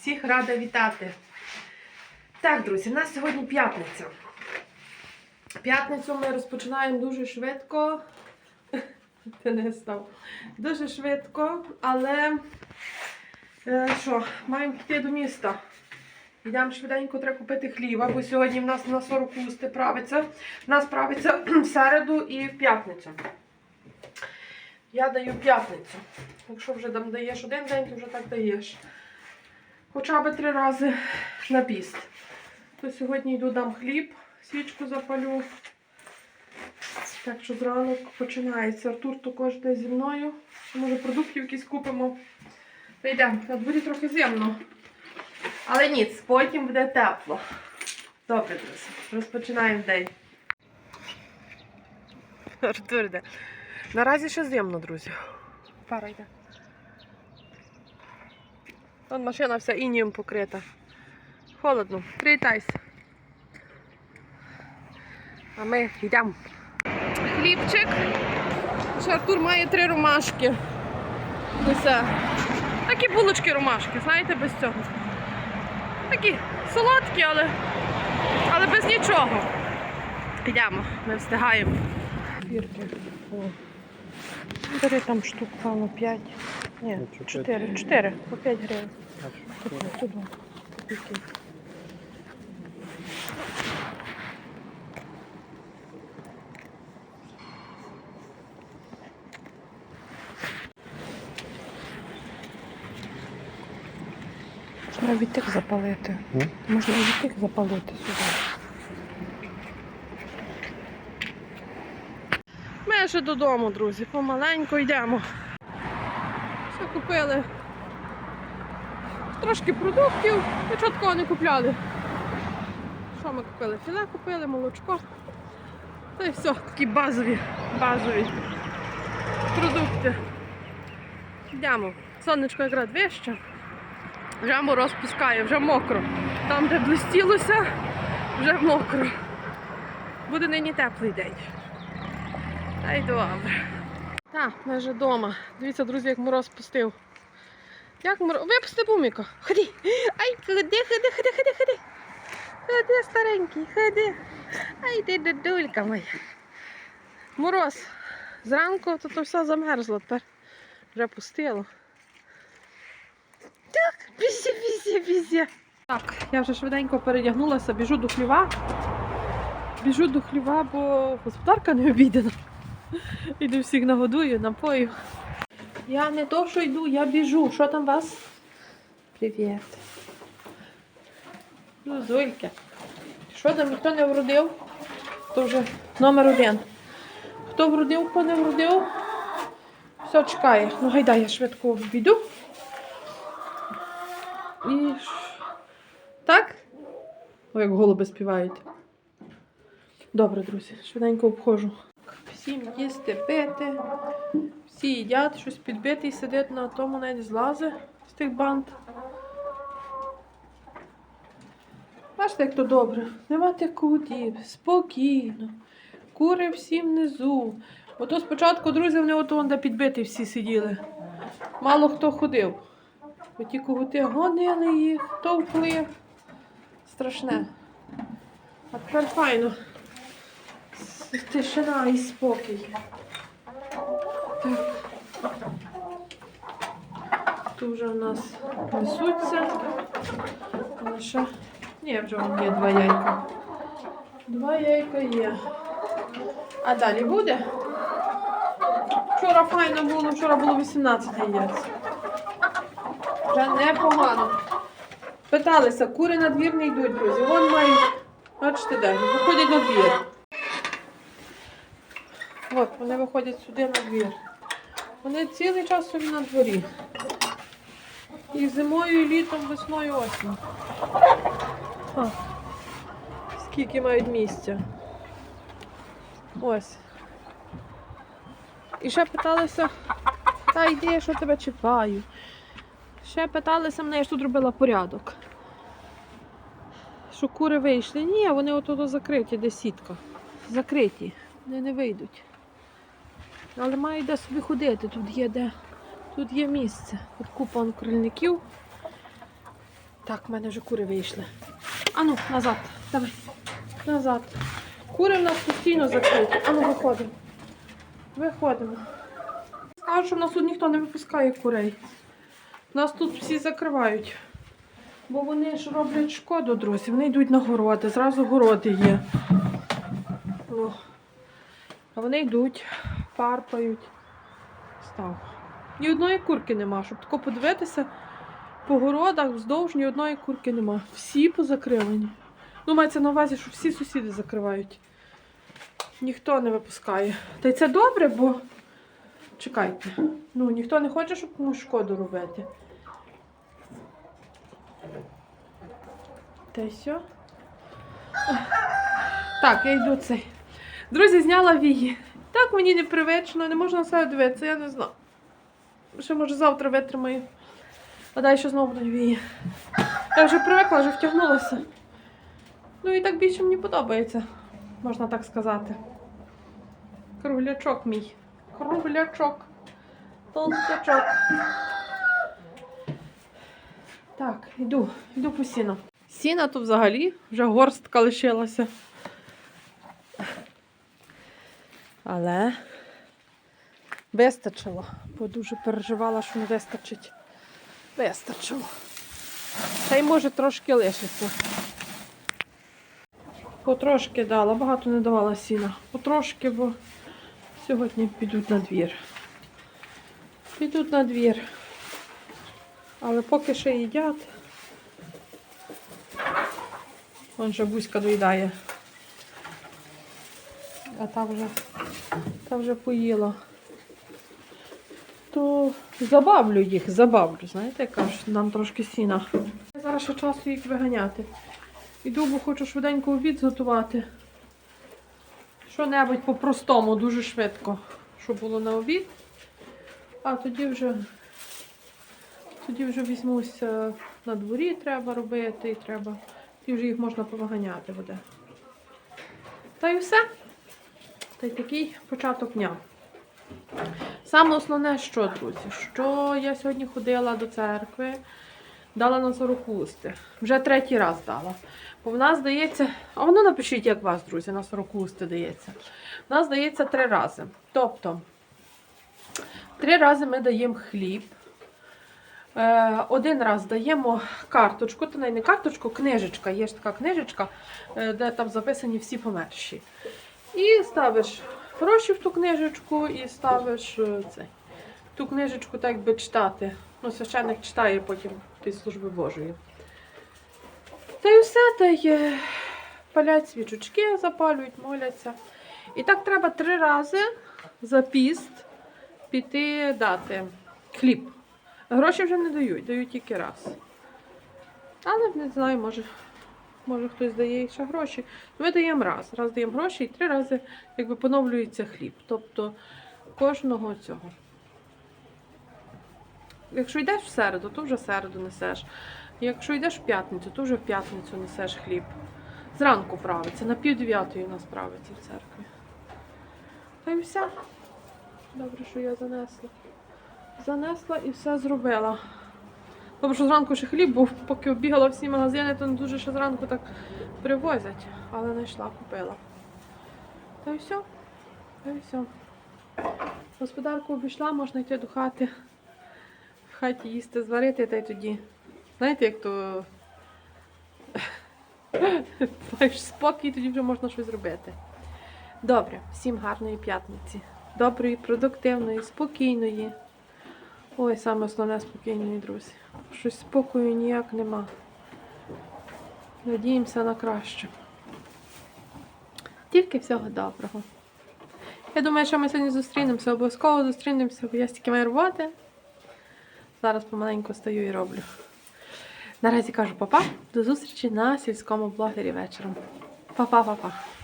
Всіх рада вітати. Так, друзі, у нас сьогодні п'ятниця. П'ятницю ми розпочинаємо дуже швидко. Не став. Дуже швидко, але е, що, маємо йти до міста. Йдемо швиденько, треба купити хліба, бо сьогодні в нас на 40 усти правиться. У нас правиться в середу і в п'ятницю. Я даю п'ятницю. Якщо вже там даєш один день, то вже так даєш. Хоча б три рази на піст. То сьогодні йду дам хліб, свічку запалю. Так що зранок починається. Артур також йде зі мною. Може продуктів якісь купимо. Та йдемо. На дворі трохи зимно. Але ніц, потім буде тепло. Добре, друзі. Розпочинаємо день. Артур йде. Наразі ще зимно, друзі. Пара йде. Вон машина вся інієм покрита. Холодно. Привітайся. А ми йдемо. Хлібчик. Ще Артур має три ромашки. Усе. Такі булочки ромашки, знаєте, без цього. Такі солодкі, але, але без нічого. Йдемо, ми встигаємо. Бірки. Бери там штук, певно, 5. Ні, 4. 4 по 5 гривень. Тут, тут, тут. Можна від тих запалити. Можна від тих запалити сюди. Ще додому, друзі, помаленьку йдемо. Все купили. Трошки продуктів, нічого такого не купляли. Що ми купили? Філе купили, молочко. Та й все, такі базові, базові продукти. Йдемо. Сонечко якраз вище. Вже мороз пускає, вже мокро. Там, де блистілося, вже мокро. Буде нині теплий день. Та й добре. Так, ми вже вдома. Дивіться, друзі, як мороз пустив. Як мороз. Випусти буміко. Ходи. Ай, ходи, ходи, ходи, ходи, ходи. Ходи, старенький, ходи. Ай, ти дедулька моя. Мороз. Зранку то, то все замерзло, тепер вже пустило. Так, бізя, бізя, бізя. Так, я вже швиденько передягнулася, біжу до хліва. Біжу до хліва, бо господарка не обідана. Іду всіх нагодую, напою. Я не то, що йду, я біжу. Що там у вас? Привіт. Ну, Зулька. Що там, ніхто не вродив? То вже номер один. Хто вродив, хто не вродив? Все чекає. Ну, гайда, я швидко обійду. І так? О, як голуби співають. Добре, друзі, швиденько обходжу. Всім їсти, пити. Всі їдять, щось підбитий сидить на тому, навіть злази з тих банд. Бачите, як то добре. Нема тих кутів, спокійно. Кури всі внизу. Ото спочатку, друзі, вони ото де підбиті всі сиділи. Мало хто ходив. Бо ті когути гонили їх, товкли. Страшне. А тепер файно. Тишина і спокій. Так. Тут вже у нас несуться. Але. Ні, вже є два яйка. Два яйка є. А далі буде? Вчора файно було, вчора було 18 яєць. Вже непогано. Питалися, кури на двір не йдуть, друзі. Вон мають, бачите, де, виходять на двір. От, вони виходять сюди на двір. Вони цілий час собі на дворі. І зимою, і літом, весною, осінь. А, скільки мають місця. Ось. І ще питалися, та йди, що тебе чіпаю. Ще питалися мене, я ж тут робила порядок. Що кури вийшли. Ні, вони отут закриті, де сітка. Закриті. Вони не вийдуть. Але маю де собі ходити. Тут є де. Тут є місце. Тут купа крильників. Так, в мене вже кури вийшли. Ану, назад. Давай. Назад. Кури в нас постійно закриті. Ану, виходимо. Виходимо. Скажу, що в нас тут ніхто не випускає курей. Нас тут всі закривають. Бо вони ж роблять шкоду, друзі. Вони йдуть на городи, зразу городи є. О. А вони йдуть, парпають. Став. Ні одної курки нема, щоб тако подивитися. По городах вздовж ні одної курки нема. Всі позакривані. Ну, мається на увазі, що всі сусіди закривають. Ніхто не випускає. Та й це добре, бо чекайте. Ну, ніхто не хоче, щоб комусь шкоду робити. Та й все. Так, я йду цей. Друзі, зняла вії. Так мені непривично, не можна на себе дивитися, я не знаю. Ще може завтра витримаю. А далі що знову будуть вії. Я вже привикла, вже втягнулася. Ну і так більше мені подобається, можна так сказати. Круглячок мій. Круглячок. Толстячок. Так, йду, йду по сіну. Сіна то взагалі вже горстка лишилася. Але вистачило, бо дуже переживала, що не вистачить. Вистачило. Та й може трошки лишиться. Потрошки дала, багато не давала сіна. Потрошки, бо сьогодні підуть на двір. Підуть на двір. Але поки ще їдять. Вон же бузька доїдає. А та вже, та вже поїла. То забавлю їх, забавлю. Знаєте, як кажуть, нам трошки сіна. Зараз ще часу їх виганяти. Іду, бо хочу швиденько обід зготувати. Що-небудь по-простому, дуже швидко, щоб було на обід. А тоді вже, тоді вже візьмуся на дворі, треба робити, і треба. Тоді вже їх можна повиганяти буде. Та й все. Та й такий початок дня. Саме основне, що, друзі, що я сьогодні ходила до церкви, дала на сорокусти. Вже третій раз дала. Бо в нас дається, а воно напишіть, як вас, друзі, на сорокусти дається. В нас дається три рази. Тобто, три рази ми даємо хліб. Е, Один раз даємо карточку, то не карточку, книжечка. Є ж така книжечка, е, де там записані всі померші. І ставиш гроші в ту книжечку і ставиш е, цей. Ту книжечку так би читати. Ну, священник читає потім під служби Божої. Та й все, та й е, палять свічечки, запалюють, моляться. І так треба три рази за піст піти дати хліб. Гроші вже не дають, дають тільки раз. Але не знаю, може, може хтось дає ще гроші. Ми даємо раз. Раз даємо гроші і три рази якби поновлюється хліб. Тобто кожного цього. Якщо йдеш в середу, то вже в середу несеш. Якщо йдеш в п'ятницю, то вже в п'ятницю несеш хліб. Зранку правиться, на пів дев'ятої у нас правиться в церкві. Та й все. Добре, що я занесла. Занесла і все зробила. Добре, що зранку ще хліб був, поки обігала всі магазини, то не дуже ще зранку так привозять. Але знайшла, купила. Та й все. Та й все. Господарку обійшла, можна йти до хати. В хаті їсти, зварити, та й тоді. Знаєте, як то маєш спокій, тоді вже можна щось зробити. Добре, всім гарної п'ятниці. Доброї, продуктивної, спокійної. Ой, саме основне спокійної, друзі. Щось спокою ніяк нема. Надіємося на краще. Тільки всього доброго. Я думаю, що ми сьогодні зустрінемося, обов'язково зустрінемося, бо я стільки маю роботи. Зараз помаленьку стою і роблю. Наразі кажу папа, до зустрічі на сільському блогері вечором. Па-па-па-па.